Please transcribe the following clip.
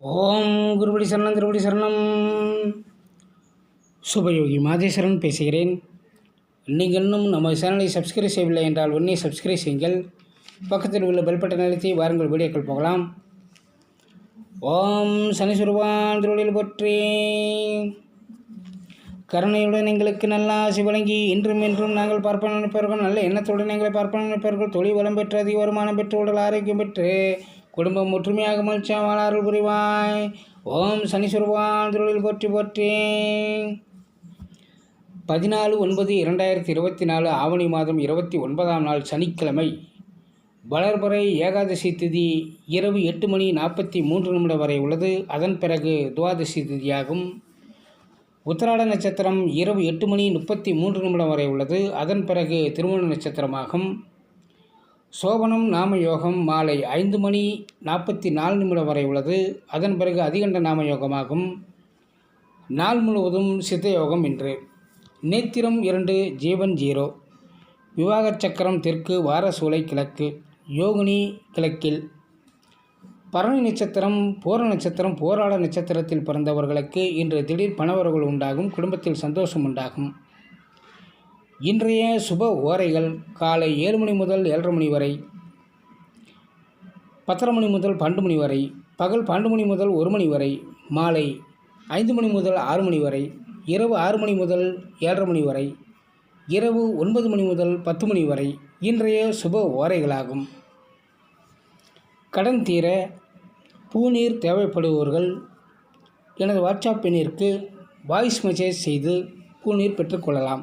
ஓம் குருபடி சரணம் திருபடி சரணம். சுபயோகி மாதேஸ்வரன் பேசுகிறேன். நீங்கள் இன்னும் நம்ம சேனலை சப்ஸ்கிரைப் செய்யவில்லை என்றால் உடனே சப்ஸ்கிரைப் செய்யுங்கள். பக்கத்தில் உள்ள பெல் பட்டன் அழுத்தி வாருங்கள் வீடியோக்கள் போகலாம். ஓம் சனிசுருவான் திருவடியில் போற்றி. கருணையுடன் எங்களுக்கு நல்ல ஆசி வழங்கி இன்றும் என்றும் நாங்கள் பார்ப்பன நினைப்பார்கள் நல்ல எண்ணத்துடன் எங்களை பார்ப்பன நினைப்பார்கள் தொழில் வளம் பெற்று அதிக வருமானம் பெற்று உடல் ஆரோக்கியம் பெற்று குடும்பம் ஒற்றுமையாக மகிழ்ச்சியாக வாழ அருள் புரிவாய். ஓம் சனீஸ்வரவான் திருவடியில் போற்றி போற்றி. பதினாலு ஒன்பது இரண்டாயிரத்தி இருபத்தி நாலு ஆவணி மாதம் இருபத்தி ஒன்பதாம் நாள் சனிக்கிழமை வளர்பறை ஏகாதசி திதி இரவு எட்டு மணி நாற்பத்தி மூன்று நிமிடம் வரை உள்ளது. அதன் பிறகு துவாதசி திதியாகும். உத்தராட நட்சத்திரம் இரவு எட்டு மணி முப்பத்தி மூன்று நிமிடம் வரை உள்ளது. அதன் பிறகு திருமண நட்சத்திரமாகும். சோபனம் நாம யோகம் மாலை ஐந்து மணி நாற்பத்தி நாலு நிமிடம் வரை உள்ளது. அதன் பிறகு அதிகண்ட நாம யோகமாகும் நாள் முழுவதும் சித்த யோகம் இன்று. நேத்திரம் இரண்டு ஜீவன் ஜீரோ. விவாகச் சக்கரம் தெற்கு வாரசூலை கிழக்கு யோகினி கிழக்கில். பரணி நட்சத்திரம் போர நட்சத்திரம் போராள நட்சத்திரத்தில் பிறந்தவர்களுக்கு இன்று திடீர் பணவரவுகள் உண்டாகும் குடும்பத்தில் சந்தோஷம் உண்டாகும். இன்றைய சுப ஓரைகள் காலை ஏழு மணி முதல் ஏழரை மணி வரை பத்தரை மணி முதல் பன்னெண்டு மணி வரை பகல் பன்னெண்டு மணி முதல் ஒரு மணி வரை மாலை ஐந்து மணி முதல் ஆறு மணி வரை இரவு ஆறு மணி முதல் ஏழரை மணி வரை இரவு ஒன்பது மணி முதல் பத்து மணி வரை இன்றைய சுப ஓரைகளாகும். கடன் தீர பூநீர் தேவைப்படுபவர்கள் எனது வாட்ஸ்அப் எண்ணிற்கு வாய்ஸ் மெசேஜ் செய்து பூநீர் பெற்றுக்கொள்ளலாம்